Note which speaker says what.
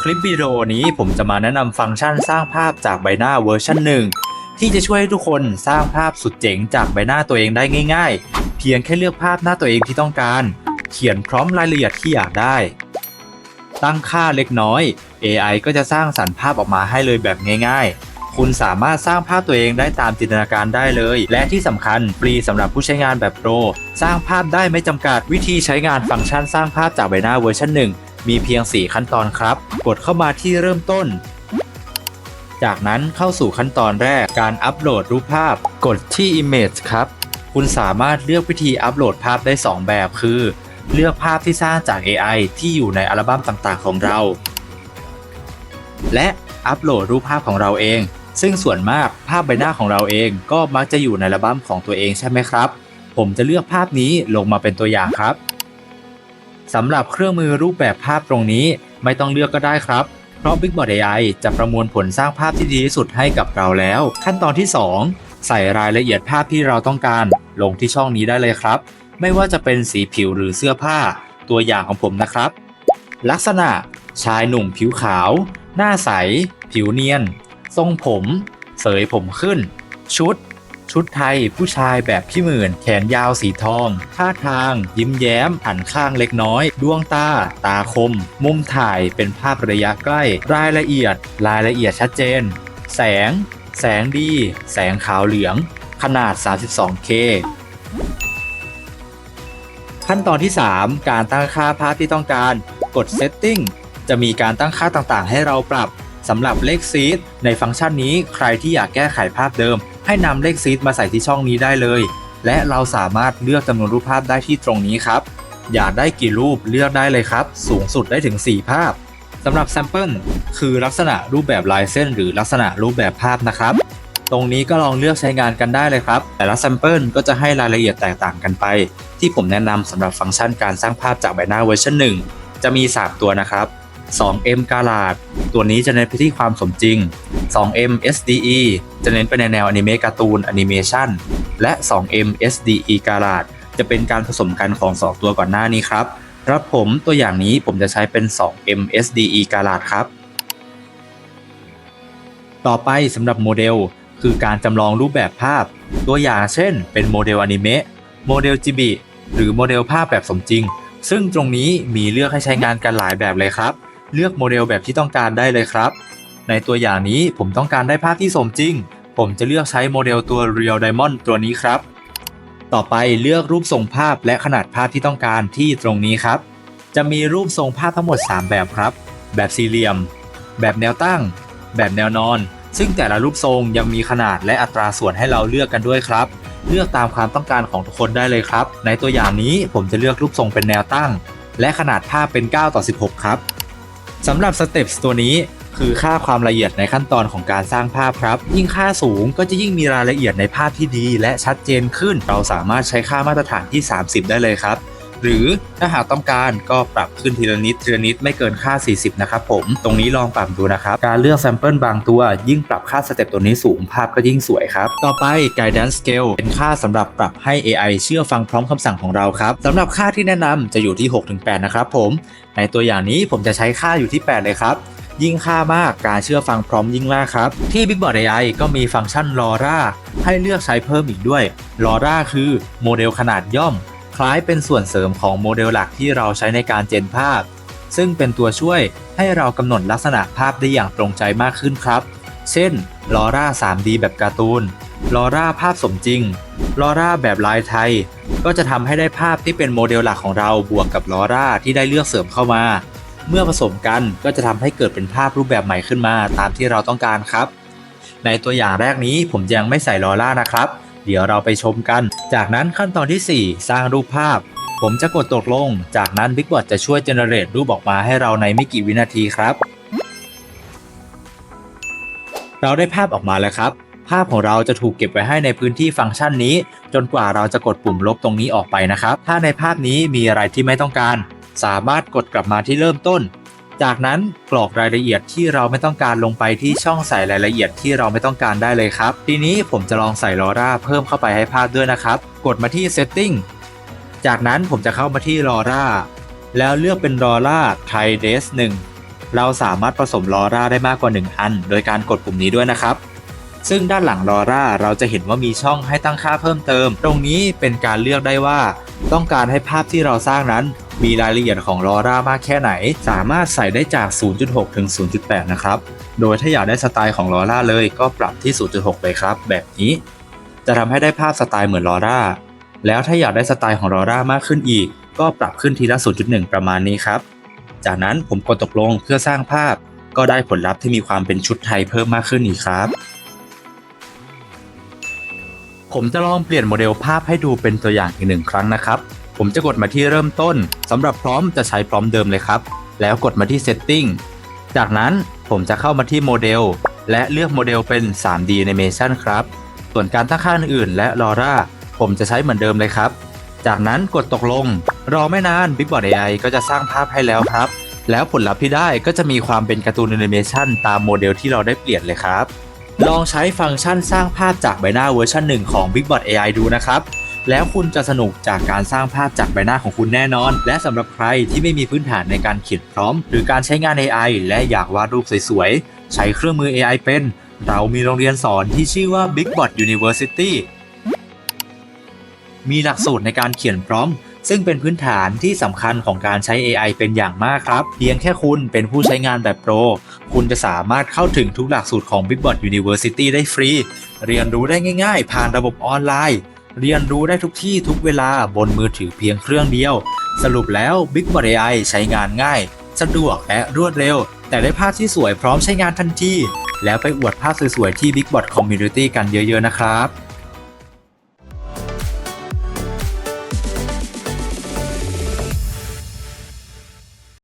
Speaker 1: คลิปวิดีโอนี้ผมจะมาแนะนำฟังก์ชันสร้างภาพจากใบหน้าเวอร์ชันหนึ่งที่จะช่วยให้ทุกคนสร้างภาพสุดเจ๋งจากใบหน้าตัวเองได้ง่าย ๆ เพียงแค่เลือกภาพหน้าตัวเองที่ต้องการ เขียนพร้อมรายละเอียดที่อยากได้ ตั้งค่าเล็กน้อย AI ก็จะสร้างสรรค์ภาพออกมาให้เลยแบบง่าย ๆคุณสามารถสร้างภาพตัวเองได้ตามจินตนาการได้เลย และที่สำคัญฟรีสำหรับผู้ใช้งานแบบโปร สร้างภาพได้ไม่จำกัดวิธีใช้งานฟังก์ชันสร้างภาพจากใบหน้าเวอร์ชันหนึ่ง มีเพียง 4 ขั้นตอนครับ กดเข้ามาที่เริ่มต้น จากนั้นเข้าสู่ขั้นตอนแรกการอัปโหลดรูปภาพ กดที่ Image ครับ คุณสามารถเลือกวิธีอัปโหลดภาพได้ 2 แบบคือ เลือกภาพที่สร้างจาก AI ที่อยู่ในอัลบั้มต่างๆ ของเรา และอัปโหลดรูปภาพของเราเอง ซึ่งส่วนมากภาพใบหน้าของเราเองก็มักจะอยู่ในอัลบั้มของตัวเองใช่ไหมครับ ผมจะเลือกภาพนี้ลงมาเป็นตัวอย่างครับ สำหรับเครื่องมือรูปแบบภาพตรงนี้ไม่ต้องเลือกก็ได้ครับ เพราะ BigBot AI จะประมวลผลสร้างภาพที่ดีที่สุดให้กับเราแล้ว ขั้นตอนที่ 2 ใส่รายละเอียดภาพที่เราต้องการ ลงที่ช่องนี้ได้เลยครับ ไม่ว่าจะเป็นสีผิวหรือเสื้อผ้า ตัวอย่างของผมนะครับ ลักษณะ ชายหนุ่มผิวขาว หน้าใส ผิวเนียน ทรงผม เสยผมขึ้น ชุด ชุดไทยผู้ชายแบบพี่หมื่น แขนยาวสีทอง ท่าทาง ยิ้มแย้ม หันข้างเล็กน้อย ดวงตา ตาคม มุมถ่ายเป็นภาพระยะใกล้ รายละเอียด รายละเอียดชัดเจน แสง แสงดี แสงขาวเหลือง ขนาด 32K ขั้นตอนที่ 3 การตั้งค่าภาพที่ต้องการ กด Setting จะมีการตั้งค่าต่างๆ ให้เราปรับสำหรับเลขซีดในฟังก์ชันนี้ใครที่อยากแก้ไขภาพเดิม ให้นำเลขซีดมาใส่ที่ช่องนี้ได้เลย และเราสามารถเลือกจำนวนรูปภาพได้ที่ตรงนี้ครับ อยากได้กี่รูปเลือกได้เลยครับ สูงสุดได้ถึง 4 ภาพสำหรับแซมเปิลคือลักษณะรูปแบบลายเส้น หรือลักษณะรูปแบบภาพนะครับ ตรงนี้ก็ลองเลือกใช้งานกันได้เลยครับ แต่ละแซมเปิลก็จะให้รายละเอียดแตกต่างกันไป ที่ผมแนะนำสำหรับฟังก์ชันการสร้างภาพจากใบหน้าเวอร์ชัน1จะมี 3 ตัวนะครับ 2M กาลาดตัวนี้จะเน้นไปที่ความสมจริง 2M SDE จะเน้นไปในแนวอนิเมะการ์ตูนแอนิเมชันและ 2M SDE กาลาดจะเป็นการผสมกันของ 2 ตัวก่อนหน้านี้ครับรับผมตัวอย่างนี้ผมจะใช้เป็น 2M SDE กาลาดครับ ต่อไปสำหรับโมเดลคือการจำลองรูปแบบภาพ ตัวอย่างเช่น เป็นโมเดลอนิเมะโมเดลจิบิหรือโมเดลภาพแบบสมจริง ซึ่งตรงนี้มีเลือกให้ใช้งานกันหลายแบบเลยครับ เลือกโมเดลแบบที่ต้องการได้เลยครับ ในตัวอย่างนี้ผมต้องการได้ภาพที่สมจริง ผมจะเลือกใช้โมเดลตัว Real Diamond ตัวนี้ครับ ต่อไปเลือกรูปทรงภาพและขนาดภาพที่ต้องการที่ตรงนี้ครับ จะมีรูปทรงภาพทั้งหมด 3 แบบครับ แบบสี่เหลี่ยม แบบแนวตั้ง แบบแนวนอน ซึ่งแต่ละรูปทรงยังมีขนาดและอัตราส่วนให้เราเลือกกันด้วยครับเลือกตามความต้องการของทุกคนได้เลยครับ ในตัวอย่างนี้ผมจะเลือกรูปทรงเป็นแนวตั้ง และขนาดภาพเป็น 9 ต่อ 16 ครับ สำหรับสเต็ปตัวนี้คือค่าความละเอียดในขั้นตอนของการสร้างภาพครับ ยิ่งค่าสูงก็จะยิ่งมีรายละเอียดในภาพที่ดี และชัดเจนขึ้น เราสามารถใช้ค่ามาตรฐานที่ 30 ได้เลยครับ หรือถ้าหากต้องการก็ปรับขึ้นทีละนิดทีละนิดไม่เกินค่า 40 นะครับผม ตรงนี้ลองปรับดูนะครับ การเลือกแซมเปิลบางตัว ยิ่งปรับค่าสเต็ปตัวนี้สูงภาพก็ยิ่งสวยครับ ต่อไป guidance scale เป็นค่าสำหรับปรับให้ AI เชื่อฟังพร้อมคำสั่งของเราครับสำหรับค่าที่แนะนำจะอยู่ที่ 6-8 นะครับผม ในตัวอย่างนี้ผมจะใช้ค่าอยู่ที่ 8 เลยครับยิ่งค่ามากการเชื่อฟังพร้อมยิ่งล่าครับ ที่ BigBot AI ก็มีฟังก์ชัน LoRa ให้เลือกใช้เพิ่มอีกด้วย LoRa คือโมเดลขนาดย่อม คล้ายเป็นส่วนเสริมของโมเดลหลักที่เราใช้ในการเจนภาพ ซึ่งเป็นตัวช่วยให้เรากำหนดลักษณะภาพได้อย่างตรงใจมากขึ้นครับ เช่น LoRa 3D แบบการ์ตูน LoRa ภาพสมจริง LoRa แบบลายไทย ก็จะทำให้ได้ภาพที่เป็นโมเดลหลักของเราบวกกับ LoRa ที่ได้เลือกเสริมเข้ามา เมื่อผสมกันก็จะทำให้เกิดเป็นภาพรูปแบบใหม่ขึ้นมาตามที่เราต้องการครับ ในตัวอย่างแรกนี้ผมยังไม่ใส่ลอร่านะครับ เดี๋ยวเราไปชมกัน จากนั้นขั้นตอนที่ 4 สร้างรูปภาพ ผมจะกดตกลง จากนั้น BigBot จะช่วยเจเนเรตรูปออกมาให้เราในไม่กี่วินาทีครับ เราได้ภาพออกมาแล้วครับ ภาพของเราจะถูกเก็บไว้ให้ในพื้นที่ฟังก์ชันนี้ จนกว่าเราจะกดปุ่มลบตรงนี้ออกไปนะครับ ถ้าในภาพนี้มีอะไรที่ไม่ต้องการ สามารถกดกลับมาที่เริ่มต้น จากนั้นกรอกรายละเอียดที่เราไม่ต้องการลงไปที่ช่องใส่รายละเอียดที่เราไม่ต้องการได้เลยครับ ทีนี้ผมจะลองใส่ลอร่าเพิ่มเข้าไปให้ภาพด้วยนะครับ กดมาที่ Setting จากนั้นผมจะเข้ามาที่ลอร่าแล้วเลือกเป็นลอร่าไทเดส1เราสามารถผสมลอร่าได้มากกว่า 1 อัน โดยการกดปุ่มนี้ด้วยนะครับ ซึ่งด้านหลังลอร่าเราจะเห็นว่ามีช่องให้ตั้งค่าเพิ่มเติม ตรงนี้เป็นการเลือกได้ว่า ต้องการให้ภาพที่เราสร้างนั้น มีรายละเอียดของลอร่ามากแค่ไหน สามารถใส่ได้จาก 0.6 ถึง 0.8 นะครับ โดยถ้าอยากได้สไตล์ของลอร่าเลยก็ปรับที่ 0.6 ไปครับ แบบนี้ จะทำให้ได้ภาพสไตล์เหมือนลอร่า แล้วถ้าอยากได้สไตล์ของลอร่ามากขึ้นอีก ก็ปรับขึ้นทีละ 0.1 ประมาณนี้ครับ จากนั้นผมกดตกลงเพื่อสร้างภาพ ก็ได้ผลลัพธ์ที่มีความเป็นชุดไทยเพิ่มมากขึ้นอีกครับผมจะลองเปลี่ยนโมเดลภาพให้ดูเป็นตัวอย่างอีกหนึ่งครั้งนะครับ ผมจะกดมาที่เริ่มต้นสำหรับพร้อมจะใช้พร้อมเดิมเลยครับ แล้วกดมาที่ Setting จากนั้นผมจะเข้ามาที่โมเดลและเลือกโมเดลเป็น 3D Animation ครับ ส่วนการตั้งค่าอื่นและลอร่าผมจะใช้เหมือนเดิมเลยครับ จากนั้นกดตกลง รอไม่นาน Bigbot AI ก็จะสร้างภาพให้แล้วครับ แล้วผลลัพธ์ที่ได้ก็จะมีความเป็นการ์ตูนแอนิเมชันตามโมเดลที่เราได้เปลี่ยนเลยครับ ลองใช้ฟังก์ชันสร้างภาพจากใบหน้าเวอร์ชันหนึ่งของ Bigbot AI ดูนะครับ แล้วคุณจะสนุกจากการสร้างภาพจากใบหน้าของคุณแน่นอน และสำหรับใครที่ไม่มีพื้นฐานในการเขียนพร้อม หรือการใช้งาน AI และอยากวาดรูปสวยๆ ใช้เครื่องมือ AI เป็น เรามีโรงเรียนสอนที่ชื่อว่า Bigbot University มีหลักสูตรในการเขียนพร้อมซึ่งเป็นพื้นฐานที่สำคัญของการใช้ AI เป็นอย่างมากครับ เพียงแค่คุณเป็นผู้ใช้งานแบบโปร คุณจะสามารถเข้าถึงทุกหลักสูตรของ Bigbot University ได้ฟรี เรียนรู้ได้ง่าย ๆ ผ่านระบบออนไลน์ เรียนรู้ได้ทุกที่ทุกเวลาบนมือถือเพียงเครื่องเดียว สรุปแล้ว Big b o d AI ใช้งานง่าย สะดวกและรวดเร็ว แต่ได้ภาพที่สวยพร้อมใช้งานทันทีแล้วไปอวดภาพสวยๆที่ Bigbot Community กันเยอะๆนะครับ